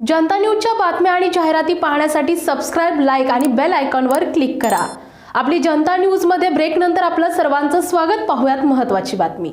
जनता न्यूजच्या बातम्या आणि जाहिराती पाहण्यासाठी सबस्क्राईब लाईक आणि बेल आयकॉनवर क्लिक करा. आपली जनता न्यूजमध्ये ब्रेकनंतर आपलं सर्वांचं स्वागत. पाहूयात महत्त्वाची बातमी.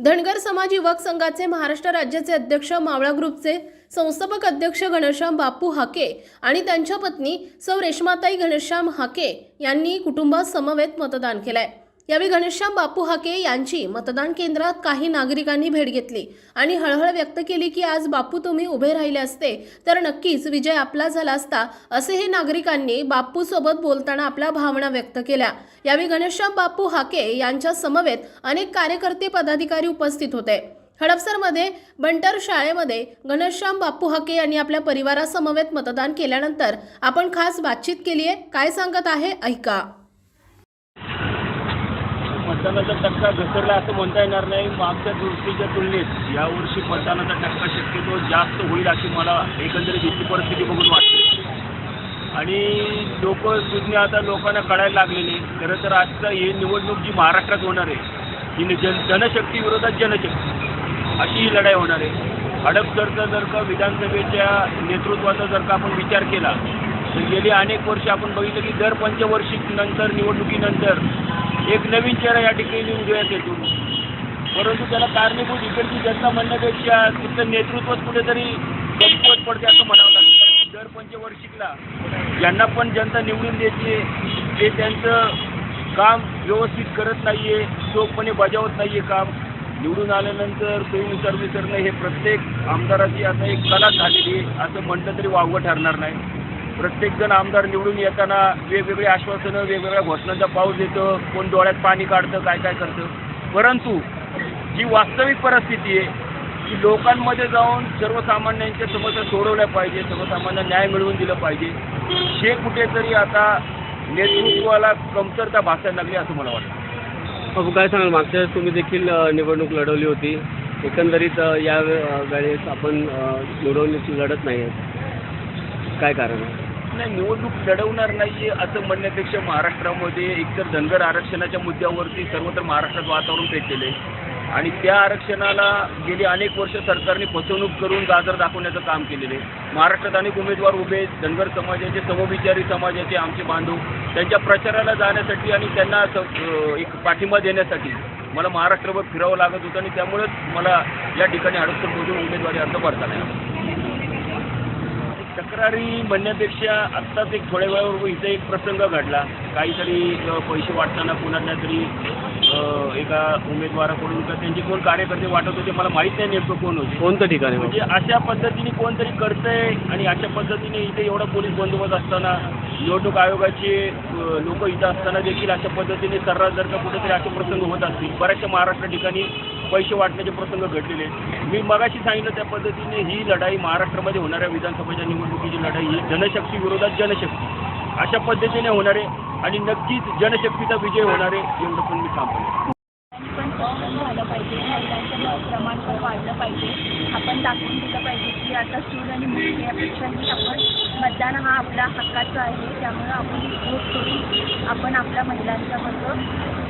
धनगर समाज युवक संघाचे महाराष्ट्र राज्याचे अध्यक्ष मावळा ग्रुपचे संस्थापक अध्यक्ष घनश्याम बापू हाके आणि त्यांच्या पत्नी सौ रेश्माताई घनश्याम हाके यांनी कुटुंबासमवेत मतदान केलंय. यावेळी घनश्याम बापू हाके यांची मतदान केंद्रात काही नागरिकांनी भेट घेतली आणि हळहळ व्यक्त केली की आज बापू तुम्ही उभे राहिले असते तर नक्कीच विजय आपला झाला असता असे हे नागरिकांनी बापूसोबत बोलताना आपल्या भावना व्यक्त केल्या. यावेळी घनश्याम बापू हाके यांच्या समवेत अनेक कार्यकर्ते पदाधिकारी उपस्थित होते. हडपसरमध्ये बंटर शाळेमध्ये घनश्याम बापू हाके यांनी आपल्या परिवारासमवेत मतदान केल्यानंतर आपण खास बातचीत केली आहे काय सांगत आहे ऐका. मतदानाचा टक्का घसरला असं म्हणता येणार नाही. मागच्या दृष्टीच्या तुलनेत यावर्षी मतदानाचा टक्का शक्यतो जास्त होईल अशी मला एकंदरीत इथली परिस्थिती बघून वाटते. आणि लोक सुज्ञ आता लोकांना कळायला लागलेले. खरं तर आजचा ही निवडणूक जी महाराष्ट्रात होणार आहे ही जन जनशक्ती विरोधात जनशक्ती. अशी ही लढाई होणार आहे. हडपसरचा जर का विधानसभेच्या नेतृत्वाचा जर का आपण विचार केला तर गेली अनेक वर्ष आपण बघितलं की दर पंचवर्षी नंतर निवडणुकीनंतर एक नवीन चेहरा या ठिकाणी उदयास येतो. परंतु त्याला कारणीभूत इकडची जनता म्हणण्यापेक्षा तिथं नेतृत्वच कुठेतरी कमकुवत पडते असं म्हणावं लागतं. दर पंचवर्षिकला ज्यांना पण जनता निवडून देते ते त्यांचं काम व्यवस्थित करत नाही आहे चोखपणे बजावत नाही आहे काम निवडून आल्यानंतर सोयीनुसार विसरणं हे प्रत्येक आमदाराची आता एक कला झालेली आहे असं म्हटलं तरी वावगं ठरणार नाही. प्रत्येकजण आमदार निवडून येताना वेगवेगळी आश्वासनं वेगवेगळ्या घोषणांचा पाऊस देतं कोण डोळ्यात पाणी काढतं काय काय करतं. परंतु जी वास्तविक परिस्थिती आहे की लोकांमध्ये जाऊन सर्वसामान्यांच्या समस्या सोडवल्या पाहिजे सर्वसामान्य न्याय मिळवून दिलं पाहिजे हे कुठेतरी आता नेतृत्वाला कमतरता भासायला लागली असं मला वाटतं. बाबू काय सांगाल मागच्या वेळेस तुम्ही देखील निवडणूक लढवली होती. एकंदरीत या वेळेस आपण अ, निवडणूक लढत नाही आहे काय कारण आहे? नाही निवडणूक लढवणार नाहीये असं म्हणण्यापेक्षा महाराष्ट्रामध्ये एकतर धनगर आरक्षणाच्या मुद्द्यावरती सर्वत्र महाराष्ट्रात वातावरण पेटलेलं आहे. आणि त्या आरक्षणाला गेली अनेक वर्ष सरकारने फसवणूक करून गाजर दाखवण्याचं काम केलेलं आहे. महाराष्ट्रात अनेक उमेदवार उभे आहेत. धनगर समाजाचे समविचारी समाजाचे आमचे बांधव त्यांच्या प्रचाराला जाण्यासाठी आणि त्यांना एक पाठिंबा देण्यासाठी मला महाराष्ट्रभर फिरावं लागत होतं आणि त्यामुळेच मला या ठिकाणी हडपसरमधून उमेदवारी अर्ज भरता नाही तक्रारी म्हणण्यापेक्षा आत्ताच एक थोड्या वेळावर इथं एक प्रसंग घडला. काहीतरी पैसे वाटताना कुणाला तरी एका उमेदवाराकडून का त्यांचे कोण कार्यकर्ते वाटत होते मला माहीत नाही नेमकं कोण होते. कोणतं ठिकाण म्हणजे अशा पद्धतीने कोणतरी करतंय आणि अशा पद्धतीने इथे एवढा पोलीस बंदोबस्त असताना निवडणूक आयोगाचे लोक इथं असताना देखील अशा पद्धतीने सर्रास जर का कुठेतरी असे प्रसंग होत असतील बऱ्याचशा महाराष्ट्र ठिकाणी पैसे वाटण्याचे प्रसंग घडलेले आहेत. मी मगाशी सांगितलं त्या पद्धतीने ही लढाई महाराष्ट्रामध्ये होणाऱ्या विधानसभेच्या निवडणुकीची लढाई ही जनशक्ती विरोधात जनशक्ती. अशा पद्धतीने होणार आहे आणि नक्कीच जनशक्तीचा विजय होणार आहे एवढं पण मी सांगतो पण पाहिजे प्रमाण पण पाहिजे. आपण दाखवून दिलं पाहिजे की आता चूल आणि मूल यापेक्षाही आपण मतदान हा आपला हक्काचा आहे. त्यामुळं आपण वोट करून आपण आपल्या महिलांच्या बरोबर